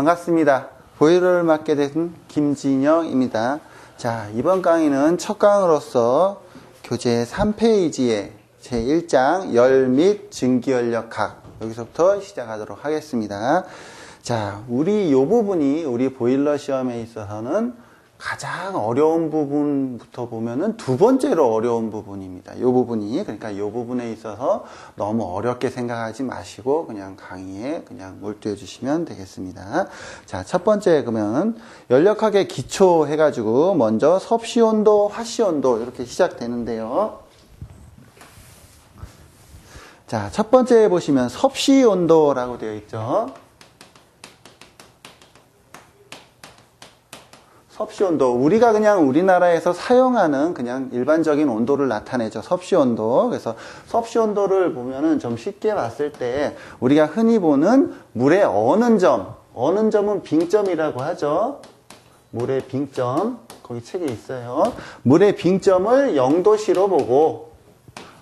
반갑습니다. 보이러를 맡게 된 김진영입니다. 자, 이번 강의는 첫 강으로서 교재 3페이지에 제1장 열 및 증기연력학 여기서부터 시작하도록 하겠습니다. 자, 우리 이 부분이 우리 보일러 시험에 있어서는 가장 어려운 부분부터 보면은 두 번째로 어려운 부분입니다. 이 부분이 그러니까 이 부분에 있어서 너무 어렵게 생각하지 마시고 그냥 강의에 그냥 몰두해 주시면 되겠습니다. 자, 첫 번째 그러면 연력학의 기초 해 가지고 먼저 섭씨 온도, 화씨 온도 이렇게 시작되는데요. 자, 첫 번째 보시면 섭씨 온도라고 되어 있죠. 섭씨 온도. 우리가 그냥 우리나라에서 사용하는 그냥 일반적인 온도를 나타내죠. 섭씨 온도. 그래서 섭씨 온도를 보면은 좀 쉽게 봤을 때 우리가 흔히 보는 물의 어는 점, 어는 점은 빙점이라고 하죠. 물의 빙점. 거기 책에 있어요. 물의 빙점을 0도씨로 보고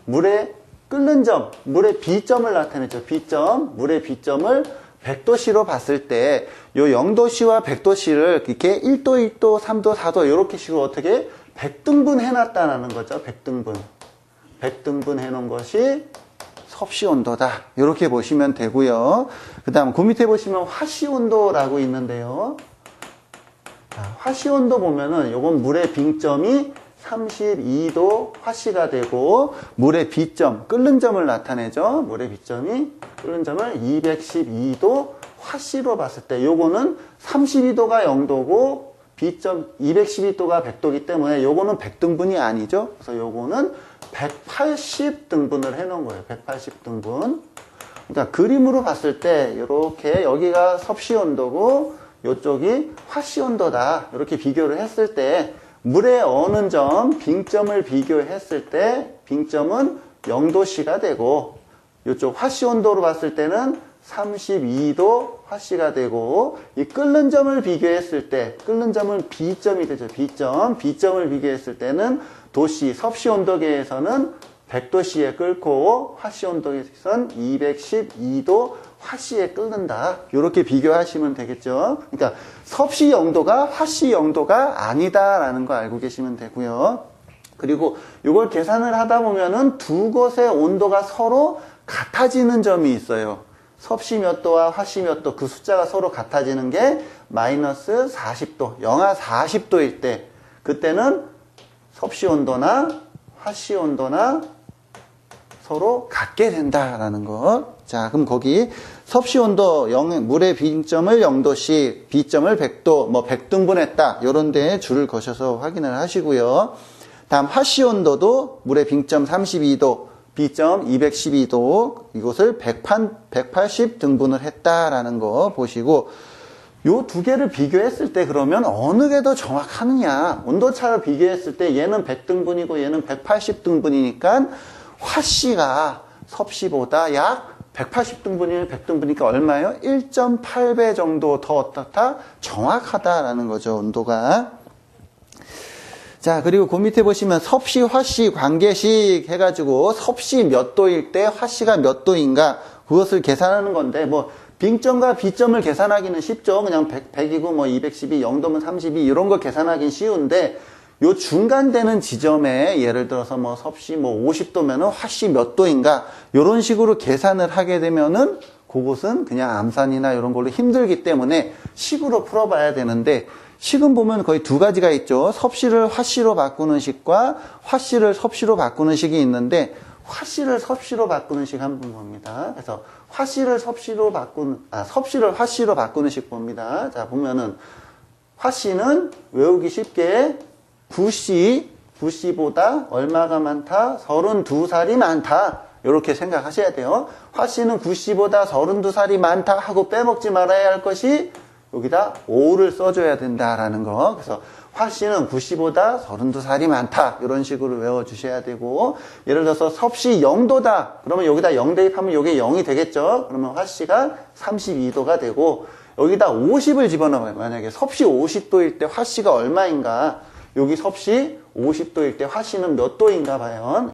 물의 끓는 점, 물의 B점을 나타내죠. B점, 물의 B점을 100도씨로 봤을 때, 요 0도씨와 100도씨를 이렇게 1도, 1도, 3도, 4도, 이렇게 식으로 어떻게 100등분 해놨다라는 거죠. 100등분. 100등분 해놓은 것이 섭씨 온도다. 이렇게 보시면 되고요. 그 다음, 그 밑에 보시면 화씨 온도라고 있는데요. 자, 화씨 온도 보면은 요건 물의 빙점이 32도 화씨가 되고 물의 B점, 끓는 점을 나타내죠. 물의 B점이 끓는 점을 212도 화씨로 봤을 때 요거는 32도가 0도고 B점 212도가 100도기 때문에 요거는 100등분이 아니죠. 그래서 요거는 180등분을 해 놓은 거예요. 180등분. 그러니까 그림으로 봤을 때 이렇게 여기가 섭씨 온도고 이쪽이 화씨 온도다. 이렇게 비교를 했을 때 물의 어는 점, 빙점을 비교했을 때 빙점은 0도씨가 되고 이쪽 화씨 온도로 봤을 때는 32도 화씨가 되고 이 끓는 점을 비교했을 때 끓는 점은 B점이 되죠. B점. B점을 비교했을 때는 도씨, 섭씨 온도계에서는 100도씨에 끓고 화씨 온도계에서는 212도 화씨에 끓는다. 이렇게 비교하시면 되겠죠. 그러니까 섭씨 영도가 화씨 영도가 아니다라는 거 알고 계시면 되고요. 그리고 이걸 계산을 하다 보면은 두 곳의 온도가 서로 같아지는 점이 있어요. 섭씨 몇 도와 화씨 몇 도 그 숫자가 서로 같아지는 게 마이너스 40도, 영하 40도일 때 그때는 섭씨 온도나 화씨 온도나 서로 같게 된다라는 것. 자, 그럼 거기 섭씨 온도 0, 물의 B점을 0도씩, B점을 100도, 뭐 100등분했다. 요런 데에 줄을 거셔서 확인을 하시고요. 다음 화씨 온도도 물의 B점 32도, B점 212도 이것을 180 등분을 했다라는 거 보시고 요 두 개를 비교했을 때 그러면 어느 게 더 정확하느냐 온도차를 비교했을 때 얘는 100등분이고 얘는 180등분이니까 화 씨가 섭 씨보다 약 180등분이면 100등분이니까 얼마예요? 1.8배 정도 더 어떻다? 정확하다라는 거죠 온도가 자, 그리고 그 밑에 보시면 섭씨, 화씨, 관계식 해가지고 섭씨 몇 도일 때 화씨가 몇 도인가 그것을 계산하는 건데 뭐 빙점과 B점을 계산하기는 쉽죠. 그냥 100, 100이고 뭐 212, 0도면 32 이런 거 계산하기는 쉬운데 요 중간 되는 지점에 예를 들어서 뭐 섭씨 뭐 50도면은 화씨 몇 도인가 이런 식으로 계산을 하게 되면은 그곳은 그냥 암산이나 이런 걸로 힘들기 때문에 식으로 풀어봐야 되는데 식은 보면 거의 두 가지가 있죠. 섭씨를 화씨로 바꾸는 식과 화씨를 섭씨로 바꾸는 식이 있는데 화씨를 섭씨로 바꾸는 식 한번 봅니다. 그래서 화씨를 섭씨로 바꾸는 아 섭씨를 화씨로 바꾸는 식 봅니다. 자 보면은 화씨는 외우기 쉽게 9씨 9씨보다 얼마가 많다? 32살이 많다. 이렇게 생각하셔야 돼요. 화씨는 9씨보다 32살이 많다 하고 빼먹지 말아야 할 것이 여기다 5를 써줘야 된다라는 거. 그래서 화씨는 9씨보다 32살이 많다. 이런 식으로 외워주셔야 되고, 예를 들어서 섭씨 0도다. 그러면 여기다 0 대입하면 이게 0이 되겠죠? 그러면 화씨가 32도가 되고, 여기다 50을 집어넣어요. 만약에 섭씨 50도일 때 화씨가 얼마인가? 여기 섭씨 50도일 때 화씨는 몇 도인가 과연?